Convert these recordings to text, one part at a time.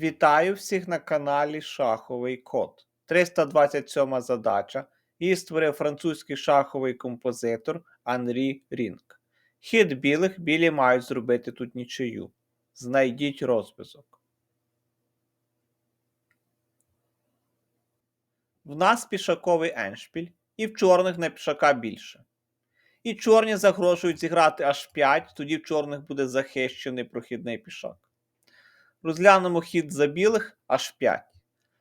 Вітаю всіх на каналі Шаховий Код. 327 задача. Її створив французький шаховий композитор Анрі Рінк. Хід білих білі мають зробити тут нічию. Знайдіть розв'язок. В нас пішаковий еншпіль, і в чорних на пішака більше. І чорні загрожують зіграти аж 5, тоді в чорних буде захищений прохідний пішак. Розглянемо хід за білих аж 5.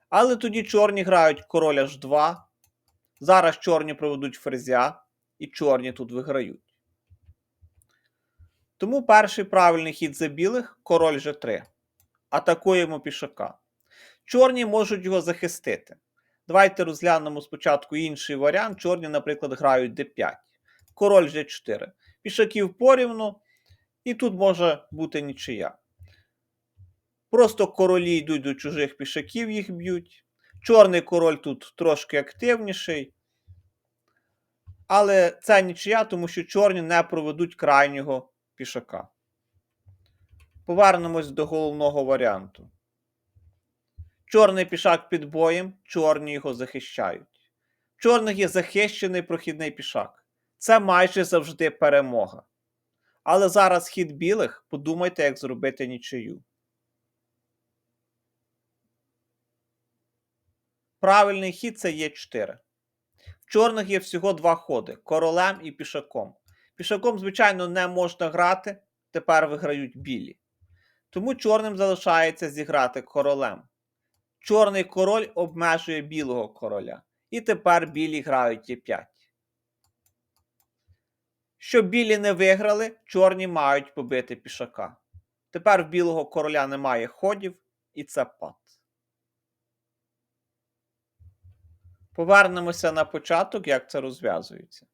Але тоді чорні грають король аж 2. Зараз чорні проведуть ферзя, і чорні тут виграють. Тому перший правильний хід за білих король G3. Атакуємо пішака. Чорні можуть його захистити. Давайте розглянемо спочатку інший варіант. Чорні, наприклад, грають d5. Король G4. Пішаків порівну, і тут може бути нічия. Просто королі йдуть до чужих пішаків, їх б'ють. Чорний король тут трошки активніший. Але це нічия, тому що чорні не проведуть крайнього пішака. Повернемось до головного варіанту. Чорний пішак під боєм, чорні його захищають. В чорних є захищений прохідний пішак. Це майже завжди перемога. Але зараз хід білих, подумайте, як зробити нічию. Правильний хід це є 4. В чорних є всього два ходи королем і пішаком. Пішаком, звичайно, не можна грати, тепер виграють білі. Тому чорним залишається зіграти королем. Чорний король обмежує білого короля. І тепер білі грають Е5. Щоб білі не виграли, чорні мають побити пішака. Тепер в білого короля немає ходів, і це пад. Повернемося на початок, як це розв'язується.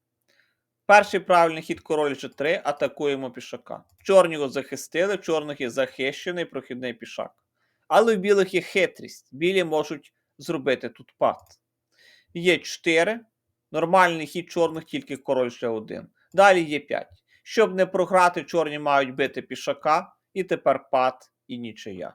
Перший правильний хід король G3, атакуємо пішака. Чорні його захистили, чорних є захищений прохідний пішак. Але в білих є хитрість. Білі можуть зробити тут пад. Є 4. Нормальний хід чорних тільки король G1. Далі є 5. Щоб не програти, чорні мають бити пішака, і тепер пад і нічия.